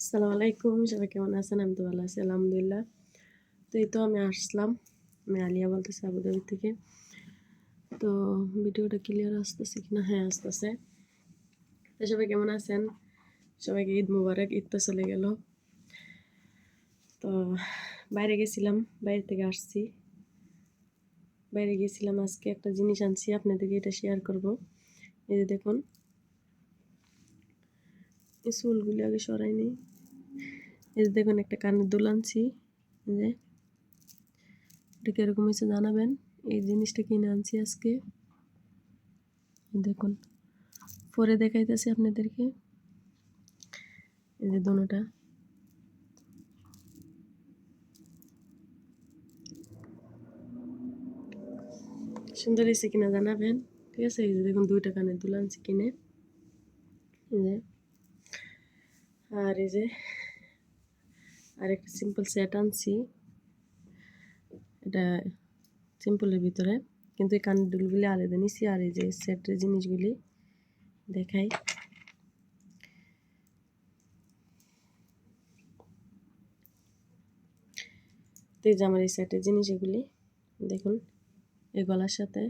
আসসালামু আলাইকুম, সবাই কেমন আছেন? আমি তো ভালো আছি, আলহামদুলিল্লাহ। তো এই তো আমি আসলাম, আমি আলিয়া বলতেছি আবুধাবি থেকে। তো ভিডিওটা ক্লিয়ার আসতেছে কিনা? হ্যাঁ আসতেছে। তো সবাই কেমন আছেন? সবাইকে ঈদ মুবারক, ঈদ তো চলে গেল। তো বাইরে গেছিলাম, বাইরে থেকে আসছি। বাইরে গেছিলাম, আজকে একটা জিনিস আনছি, আপনাদেরকে এটা শেয়ার করব। এই যে দেখুন, এই চুলগুলি আগে সরাই নেই। এই যে দেখুন একটা কানের দুল আনছি যে। এটা কীরকম হয়েছে জানাবেন? এই জিনিসটা কিনে আনছি আজকে। দেখুন, পরে দেখাইতেছি আপনাদেরকে। এই যে দোনোটা। সুন্দর হয়েছে কিনা জানাবেন, ঠিক আছে? এই যে দেখুন, দুইটা কানের দুল আনছি কিনে। এই যে। আর এই যে আর একটা সিম্পল সেট আনছি। এটা সিম্পলের ভিতরে। কিন্তু এই কানের দুলগুলি আলাদা নিছি আর এই যে সেটের জিনিসগুলি দেখাই। তো এই যে আমার এই সেটের জিনিস এগুলি দেখুন, এই গলার সাথে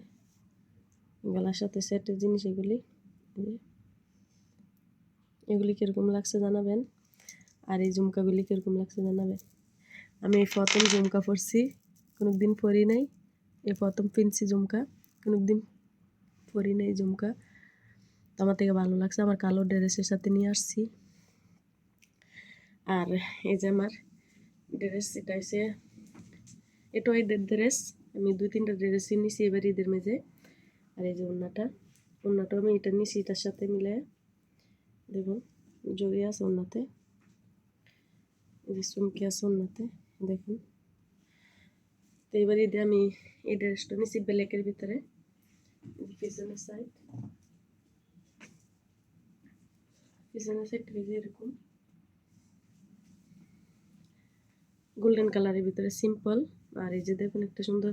গলার সাথে সেটের জিনিস এগুলি এগুলি কীরকম লাগছে জানাবেন? আর এই ঝুমকাগুলি কীরকম লাগছে জানাবেন আমি এই প্রথম ঝুমকা পরছি কোনো দিন পরি নাই। এই প্রথম পিনছি ঝুমকা কোনো দিন পরি নাই ঝুমকা। তো আমার থেকে ভালো লাগছে, আমার কালো ড্রেসের সাথে নিয়ে আসছি। আর এই যে আমার ড্রেস, এটা হচ্ছে এটাও ঈদের ড্রেস। আমি দুই তিনটা ড্রেসই নিছি এবার ঈদের মেঝে। আর এই যে ওনাটা ওনাটাও আমি এটা নিছি, এটার সাথে মিলে দেখুন জড়ি আছে ওনাতে এই যে চুমকি আছে ওনাতে দেখুন। তো এবার ঈদে আমি এই ড্রেসটা নিছি ব্ল্যাকের ভিতরে, পিছনের সাইড পিছনের সাইড এরকম। গোল্ডেন কালারের ভিতরে সিম্পল আর এই যে দেখুন একটা সুন্দর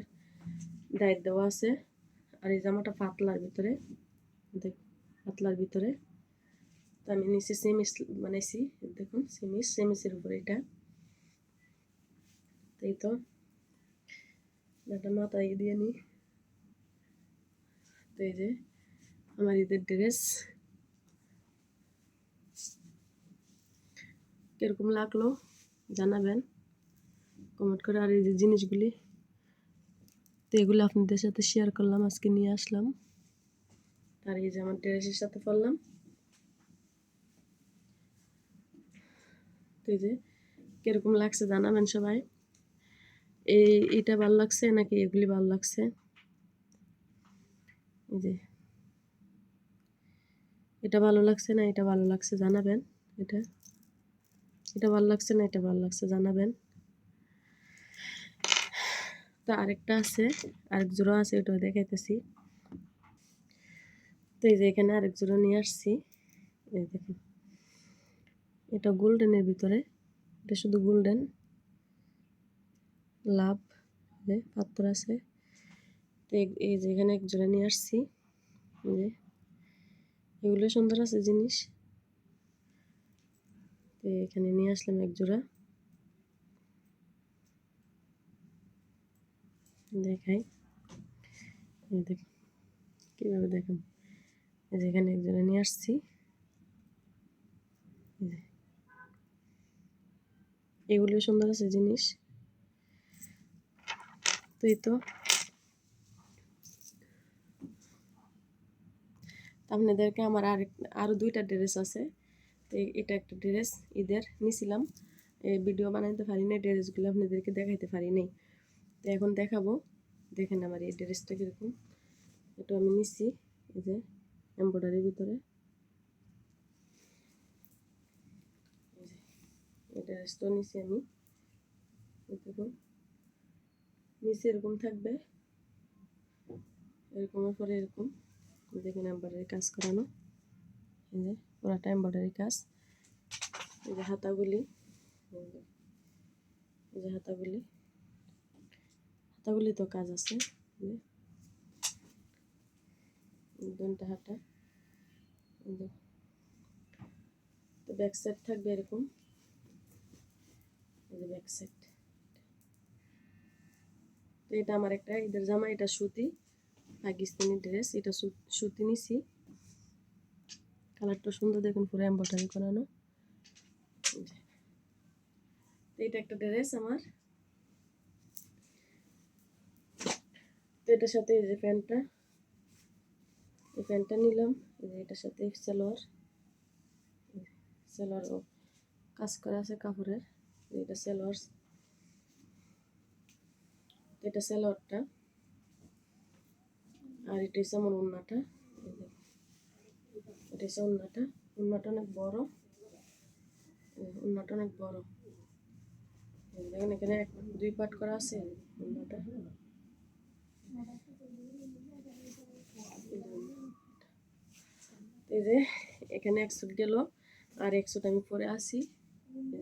ডাইট দেওয়া আছে। আর এই জামাটা পাতলার ভিতরে, দেখ, পাতলার ভিতরে। তো আমি নিচে সেমিস বানাইছি দেখুন সেমিস সেমিসের উপরে এটা। তাই তো? একটা মাথায় দিয়ে নিই তো এই যে, আমার ঈদের ড্রেস কীরকম লাগল? জানাবেন। কমেন্ট করে। আর এই যে জিনিসগুলি, তো এগুলো আপনাদের সাথে শেয়ার করলাম, আজকে নিয়ে আসলাম। আর এই যে আমার ড্রেসের সাথে পড়লাম তো যে কীরকম লাগছে জানাবেন সবাই? এই এটা ভালো লাগছে নাকি এগুলি ভালো লাগছে? যে। এটা ভালো লাগছে না, এটা ভালো লাগছে জানাবেন এটা। এটা ভালো লাগছে না, এটা ভালো লাগছে জানাবেন। তো আরেকটা আছে, আরেক জোড়া আছে, ওটাও দেখাইতেছি। তো এই যে এখানে আরেক জোড়া নিয়ে আসছি। এই দেখুন। এটা গোল্ডেনের ভিতরে। এটা শুধু গোল্ডেন। লাভ যে পাত্র আছে। তো এই যে এখানে এক জোড়া নিয়ে আসছি। যে, এগুলো সুন্দর আছে জিনিস। তো এখানে নিয়ে আসলাম এক জোড়া দেখাই দেখ কীভাবে দেখাম যেখানে একজনে নিয়ে আসছি। এগুলিও সুন্দর আছে জিনিস। তো তো। আপনাদেরকে আমার আর আরও দুইটা ড্রেস আছে। তো এটা একটা ড্রেস ঈদের, নিছিলাম। ভিডিও বানাইতে পারি নাই, ড্রেসগুলো আপনাদেরকে দেখাইতে পারি নাই। তো এখন দেখাবো। দেখেন আমার এই ড্রেসটা কীরকম। এটা আমি নিচ্ছি এই যে এম্ব্রয়ডারির ভিতরে। এই ড্রেসটা নিচ্ছি আমি দেখুন। নিচে এরকম থাকবে এরকমের পরে এরকম। দেখুন এম্ব্রয়ডারি কাজ করানো। এই যে, পুরাটা এম্ব্রয়ডারি কাজ। এই যে হাতাগুলি, এই যে হাতাগুলি। হাতাগুলি তো কাজ আছে দুটা হাতা তো ব্যাক সাইড থাকবে এরকম। যে ব্যাক সাইড তো এটা আমার একটা ঈদের জামা, এটা সুতি, পাকিস্তানি ড্রেস, এটা সুতি নিছি। কালারটা সুন্দর, দেখুন পুরো এম্বয়ডারি করানো। এটা একটা ড্রেস আমার। তো এটার সাথে এই যে প্যান্টটা, এই প্যান্টটা নিলাম যে এটার সাথে সালোয়ার সালোয়ার কাজ করা আছে কাপড়ের। এটা সালোয়ার এটা সালোয়ারটা আর এটা হচ্ছে আমার উন্নাটা। এটা হচ্ছে উন্নাটা উন্নাটা অনেক বড়। উন্নাটা অনেক বড়। দেখেন এখানে এক, দুই পাট করা আছে উন্নাটা এই যে এখানে এক সুট গেল, আর এক সুট আমি পরে আসি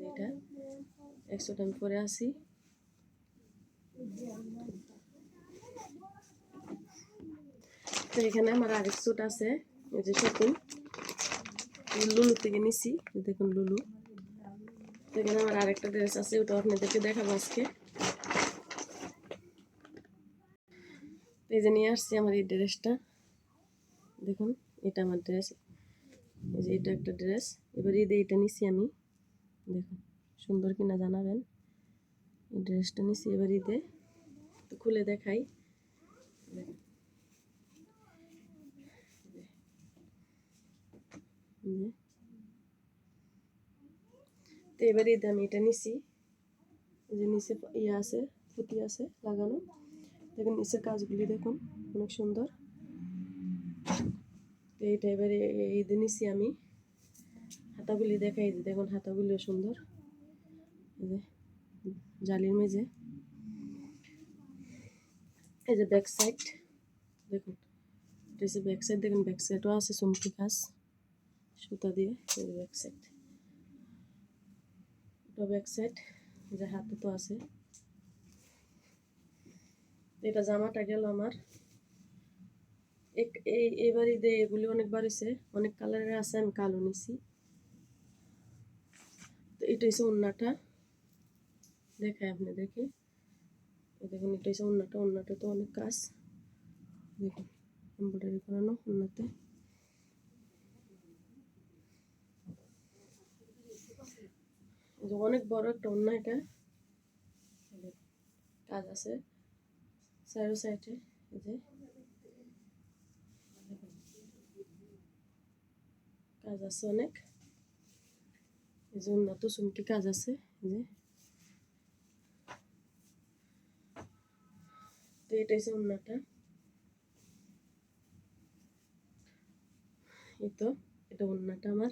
এটা। এক সুট আমি পরে আসি এখানে আমার আরেক স্যুট আছে এই যে শপিং লুলু থেকে নিছি দেখুন লুলু এখানে আমার আরেকটা ড্রেস আছে ওটা আপনাদেরকে দেখাবো আজকে এই যে নিয়ে আসছি আমার এই ড্রেসটা দেখুন এটা আমার ড্রেস এই যে এটা একটা ড্রেস এবার ঈদে এটা নিছি আমি দেখুন সুন্দর কিনা জানাবেন। এই ড্রেসটা নিছি এবার ঈদে। খুলে দেখাই। তো এবার ঈদে আমি এটা নিছি। যে নিচে ইয়ে আছে, পুঁতি আছে লাগানো। দেখুন, নিচের কাজগুলি দেখুন, অনেক সুন্দর। তো এইটা এবারে দিন নিছি আমি। হাতাগুলি দেখাই দেখুন, হাতাগুলিও সুন্দর। জালির মেঝে। এই যে ব্যাক সাইড দেখুন। এটা ব্যাক সাইড দেখুন ব্যাক সাইডও আছে, চুমকি কাজ সুতা দিয়ে ব্যাক সাইড এটা ব্যাক সাইড যে হাতে তো আছে। এটা জামাটা গেল আমার। এই এবার ঈদে এগুলি অনেকবার হয়েছে, অনেক কালারের আছে, আমি কালো নিছি। তো এটা হচ্ছে উন্নাটা দেখায় আপনি, দেখে। দেখুন, এটা হচ্ছে উন্নাটা উন্নাটা তো অনেক কাজ। দেখুন, এমব্রয়ডারি করানো এই অনেক বড় একটা উন্না এটা। কাজ আছে চারো সাইডে যে। কাজ আছে অনেক। এই যে উন্নত চুমকি কাজ আছে যে। তো এটা হচ্ছে উন্নাটা এই তো এটা ওনাটা আমার।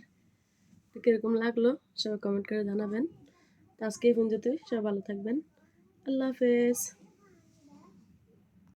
তো কীরকম লাগল, সবাই কমেন্ট করে জানাবেন। তো আজকে এই পর্যন্তই, সবাই ভালো থাকবেন। আল্লাহ হাফেজ।